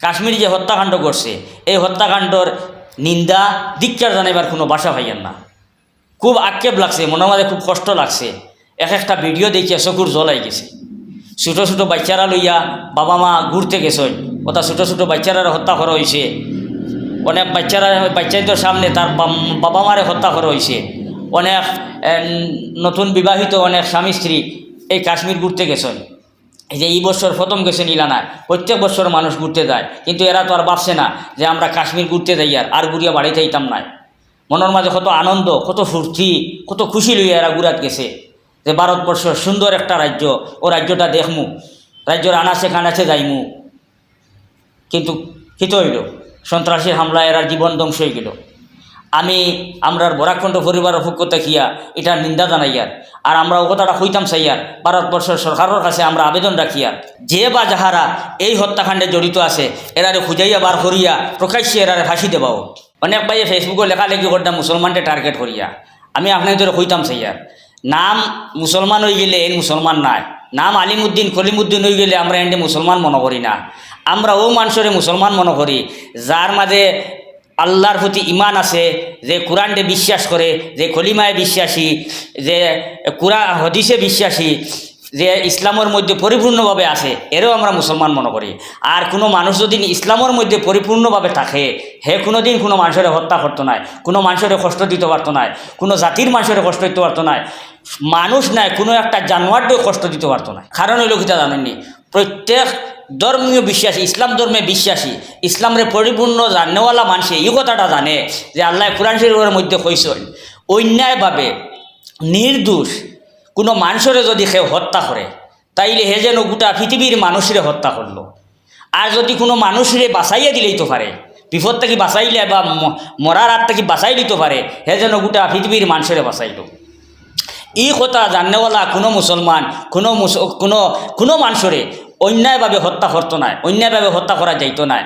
কাশ্মীর যে হত্যাকাণ্ড করছে। এই হত্যাকাণ্ডর নিন্দা ধিক্কার জানাইবার কোনো বাসা ভাইয়েন না। খুব আক্ষেপ লাগছে মনের মাঝে খুব কষ্ট লাগছে। এক একটা ভিডিও দেখিয়া চকুর জলাই গেছে। ছোটো ছোটো বাচ্চারা লইয়া বাবা মা ঘুরতে গেছেন ওটা ছোটো ছোটো বাচ্চারা হত্যা করা হয়েছে অনেক বাচ্চারা, বাচ্চাদের সামনে তার বাবা মারে হত্যা করা হয়েছে অনেক নতুন বিবাহিত অনেক স্বামী স্ত্রী এই কাশ্মীর ঘুরতে গেছেন। যে এই বছর প্রথম গেছে ইলানায় প্রত্যেক বছর মানুষ ঘুরতে যায়, কিন্তু এরা তো আর ভাবছে না যে আমরা কাশ্মীর ঘুরতে যাই আর আর ঘুরিয়া বাড়িতে আইতাম না। মনের মাঝে কত আনন্দ, কত ফুর্তি, কত খুশি লইয়া এরা ঘুরাত গেছে। যে ভারতবর্ষ সুন্দর একটা রাজ্য, ও রাজ্যটা দেখমু, রাজ্যের আনাচে কানাচে যাইমু। কিন্তু হিত হইল? সন্ত্রাসী হামলা এরা জীবন ধ্বংস হয়ে গেল। আমি আমরার বরাকণ্ঠ পরিবারের পক্ষ দেখিয়া এটা নিন্দা জানাইয়ার আর। আমরা ও কথাটা হইতাম চাইয়ার ভারতবর্ষের সরকারের কাছে আমরা আবেদন রাখিয়ার যে বা যাহারা এই হত্যাকাণ্ডে জড়িত আছে, এরারে খুঁজাইয়া বার করিয়া প্রকাশ্যে এরারে ফাঁসি দেবাও। অনেক ভাইয়ে ফেসবুকে লেখালেখি করতাম মুসলমানকে টার্গেট করিয়া। আমি আপনাদের হইতাম চাইয়ার নাম মুসলমান হয়ে গেলে এই মুসলমান নাই। নাম আলিমুদ্দিন, কলিমুদ্দিন হয়ে গেলে আমরা এন্ডে মুসলমান মনে করি না। আমরা ও মানুষরে মুসলমান মনে করি। যার মাঝে আল্লাহর প্রতি ইমান আছে, যে কোরআনকে বিশ্বাস করে, যে কলিমায় বিশ্বাসী, যে কুরা, হদিসে বিশ্বাসী, যে ইসলামের মধ্যে পরিপূর্ণভাবে আছে, এরও আমরা মুসলমান মনে করি। আর কোনো মানুষ যদি ইসলামের মধ্যে পরিপূর্ণভাবে থাকে, হে কোনো দিন কোনো মানুষের হত্যা করতো নাই, কোনো মানুষের কষ্ট দিতে পারতো নাই, কোনো জাতির মানুষের কষ্ট দিতে পারতো নাই, মানুষ নাই, কোনো একটা জানোয়ারকেও কষ্ট দিতে পারতো না কারণ হইল কিতা জানেননি। প্রত্যেক ধর্মীয় বিশ্বাসী, ইসলাম ধর্মে বিশ্বাসী, ইসলামের পরিপূর্ণ জানেওয়ালা মানুষে এই কথাটা জানে যে আল্লাহ কোরআন শরীফের মধ্যে কইসন অন্যায়ভাবে নির্দোষ কোনো মানুষরে যদি সে হত্যা করে, তাইলে হে যেন গোটা পৃথিবীর মানুষরে হত্যা করল। আর যদি কোনো মানুষরে বাঁচাইয়া দিলেই তো পারে, বিপদ থেকে বাঁচাইলে বা মরার হাত থেকে বাঁচাই দিতে পারে, হে যেন গোটা পৃথিবীর মানুষরে বাঁচাইলো। এই কথা জানেওয়ালা কোনো মুসলমান, কোনো কোনো কোনো মানুষরে অন্যায়ভাবে হত্যা করতো না অন্যায়ভাবে হত্যা করা যাইতো না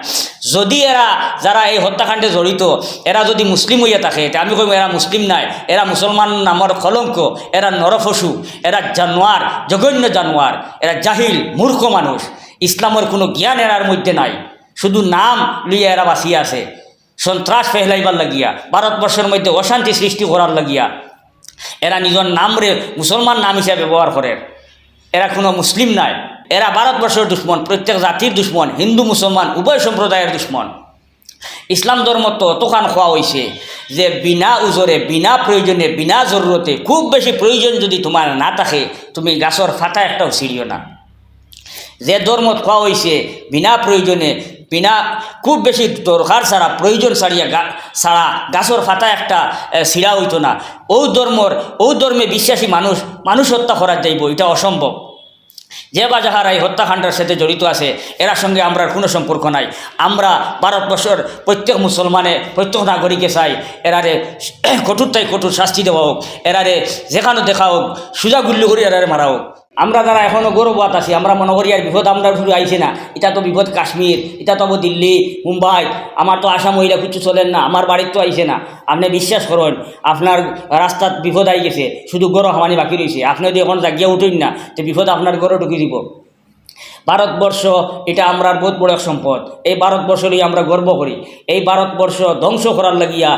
যদি এরা, যারা এই হত্যাকাণ্ডে জড়িত, এরা যদি মুসলিম হইয়া থাকে আমি কইব এরা মুসলিম নাই, এরা মুসলমান নামর কলঙ্ক, এরা নরপশু এরা জানোয়ার, জঘন্য জানোয়ার, এরা জাহিল, মূর্খ মানুষ। ইসলামের কোনো জ্ঞান এরার মধ্যে নাই। শুধু নাম লইয়া এরা বাঁচিয়ে আছে। সন্ত্রাস ফেহলাইবার লাগিয়া ভারতবর্ষের মধ্যে অশান্তি সৃষ্টি করার লাগিয়া। এরা নিজের নামরে মুসলমান নাম হিসাবে ব্যবহার করে এরা কোনো মুসলিম নাই। এরা ভারতবর্ষের দুশ্মন, প্রত্যেক জাতির দুশ্মন, হিন্দু, মুসলমান, উভয় সম্প্রদায়ের দুশ্মন। ইসলাম ধর্ম তো অতখান খোয়া হয়েছে যে বিনা উজরে, বিনা প্রয়োজনে, বিনা জরুরতে, খুব বেশি প্রয়োজন যদি তোমার না থাকে, তুমি গাছর ফাটা একটাও ছিড়িও না। যে ধর্ম খোয়া হয়েছে বিনা প্রয়োজনে, বিনা খুব বেশি দরকার ছাড়া, প্রয়োজন ছাড়িয়া ছাড়া গাছর ফাতা একটা ছিঁড়া হইতো না। ও ধর্মর ও ধর্মে বিশ্বাসী মানুষ মানুষ হত্যা করা যাইব, এটা অসম্ভব। যে বা যাহারা এই হত্যাকাণ্ডের সাথে জড়িত আছে, এরা সঙ্গে আমরা কোনো সম্পর্ক নাই। আমরা ভারতবর্ষের প্রত্যেক মুসলমানে, প্রত্যেক নাগরিকে চাই, এরারে কঠোরটাই কঠোর শাস্তি দেওয়া হোক, এরারে যেখানে দেখা হোক, সোজা করে এরারে মারা হোক। আমরা যারা এখনও গৌরবাত আছি, আমরা মনে করি আর বিপদ আমরা শুরু আইসি না। এটা তো বিপদ কাশ্মীর, এটা তো দিল্লি, মুম্বাই, আমার তো আসাম মহিলা কিছু চলেন না, আমার বাড়ির তো আইছে না। আপনি বিশ্বাস করুন, আপনার রাস্তাত বিপদ আই গেছে, শুধু গৌরব হামানি বাকি রয়েছে আপনি যদি এখন জাগিয়া উঠেন না, তো বিপদ আপনার গৌরব ঢুকিয়ে দিব। ভারতবর্ষ, এটা আমরা বহুত বড় সম্পদ। এই ভারতবর্ষ নিয়ে আমরা গর্ব করি। এই ভারতবর্ষ ধ্বংস করার লাগিয়া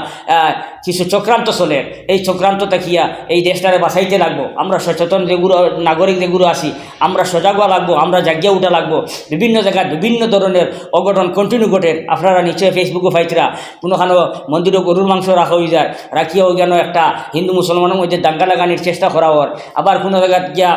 কিছু চক্রান্ত চলে। এই চক্রান্ত দেখিয়া এই দেশটারে বাঁচাইতে লাগবো। আমরা সচেতন যেগুলো নাগরিক যেগুলো আছি। আমরা সজাগ হওয়া লাগবো। আমরা জাগিয়া উঠা লাগবো। বিভিন্ন জায়গায় বিভিন্ন ধরনের অঘটন কন্টিনিউ ঘটে। আপনারা নিশ্চয়ই ফেসবুকে পাইতরা। কোনোখানো মন্দিরে গরুর মাংস রাখা হয়ে যায়। রাখিয়াও যেন একটা হিন্দু মুসলমানের মধ্যে দাঙ্গা লাগানির চেষ্টা করা হওয়ার। আবার কোনো জায়গায় গিয়া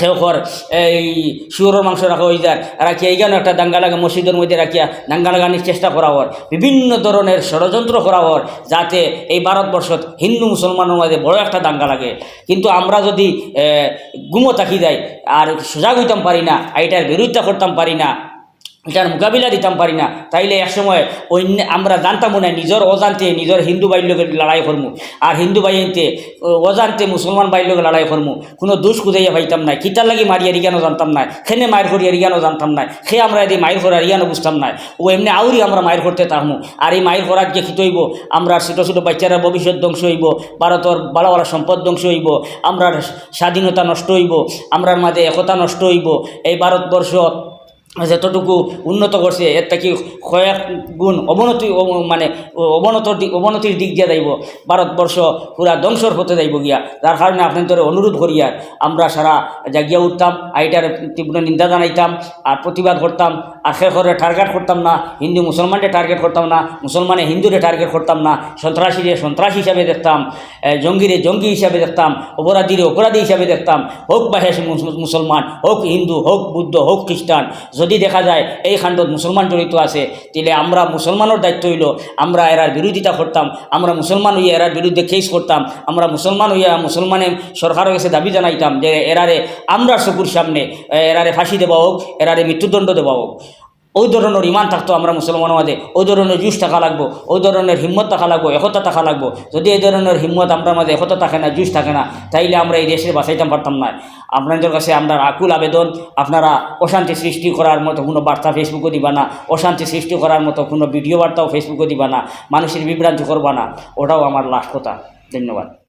সেওকর এই শুয়োরের মাংস রাখা হয়ে যায়। রাখিয়া এইখানে একটা দাঙ্গা লাগা মসজিদের মধ্যে রাখিয়া দাঙ্গা লাগানির চেষ্টা করা হর বিভিন্ন ধরনের ষড়যন্ত্র করা হর যাতে এই ভারতবর্ষত হিন্দু মুসলমানের মধ্যে বড় একটা দাঙ্গা লাগে। কিন্তু আমরা যদি গুমো থাকি যাই, আর সোজাগ হইতাম পারি না এটার বিরোধিতা করতাম পারি না এটার মোকাবিলা দিতাম পারি না। তাইলে একসময় অন্য আমরা জানতাম না, নিজের অজান্তে নিজের হিন্দু বাইর লড়াই করমু। আর হিন্দু বাইনতে অজান্তে মুসলমান বাইর লড়াই করমু। কোনো দোষ খুঁজাইয়া পাইতাম না। কিতার লাগি মারিয়া রিগানো জানতাম না? খেনে মায়ের করিয়া রিগানো জানতাম না? সে আমরা এদি মায়ের করা রিগানো বুঝতাম না? ও এমনি আউরি আমরা মায়ের করতে তাহমু। আর এই মায়ের করার যে খিত হইব, আমরা ছোটো ছোটো বাচ্চারা ভবিষ্যৎ ধ্বংস হইব, ভারতর ভালো ভালো সম্পদ ধ্বংস হইব আমরা স্বাধীনতা নষ্ট হইব, আমরার মাঝে একতা নষ্ট হইব, এই ভারতবর্ষ যতটুকু উন্নত করছে, এর থেকে কয়েক গুণ অবনতি মানে অবনত অবনতির দিক দিয়ে যাইব। ভারতবর্ষ পুরা ধ্বংসর হতে যাইব গিয়া। যার কারণে আপনাদের অনুরোধ করিয়ার আমরা সারা জাগিয়া উঠতাম, আইটার তীব্র নিন্দা জানাইতাম, আর প্রতিবাদ করতাম করে টার্গেট করতাম না, হিন্দু মুসলমানকে টার্গেট করতাম না, মুসলমানে হিন্দুরে টার্গেট করতাম না, সন্ত্রাসীরে সন্ত্রাস হিসাবে দেখতাম জঙ্গিরে জঙ্গি হিসাবে দেখতাম, অপরাধীরে অপরাধী হিসাবে দেখতাম, হোক বা হে মুসলমান, হোক হিন্দু, হোক বুদ্ধ, হোক খ্রিস্টান, যদি দেখা যায় এই খাণ্ডত মুসলমান জড়িত আছে, তাহলে আমরা মুসলমানের দায়িত্ব হইল, আমরা এরার বিরোধিতা করতাম, আমরা মুসলমান হইয়া এরার বিরুদ্ধে কেস করতাম, আমরা মুসলমান হইয়া মুসলমানের সরকারের কাছে দাবি জানাইতাম যে এরারে আমরা চকুর সামনে এরারে ফাঁসি দেওয়া হোক এরারে মৃত্যুদণ্ড দেওয়া হোক। ওই ধরনের ইমান থাকতো আমরা মুসলমান মাঝে ওই ধরনের জুস থাকা লাগবো ওই ধরনের হিম্মত থাকা লাগবো, একতা থাকা লাগবো। যদি এই ধরনের হিম্মত আমরা মাঝে একতা থাকে না, জুস থাকে না, তাইলে আমরা এই দেশে বাঁচাইতাম পারতাম না। আপনাদের কাছে আমরা আকুল আবেদন, আপনারা অশান্তি সৃষ্টি করার মতো কোনো বার্তা ফেসবুকে দিবা না, অশান্তি সৃষ্টি করার মতো কোনো ভিডিও বার্তাও ফেসবুকে দিবা না, মানুষের বিভ্রান্তি করবা না, ওটাও আমার লাস্ট কথা। ধন্যবাদ।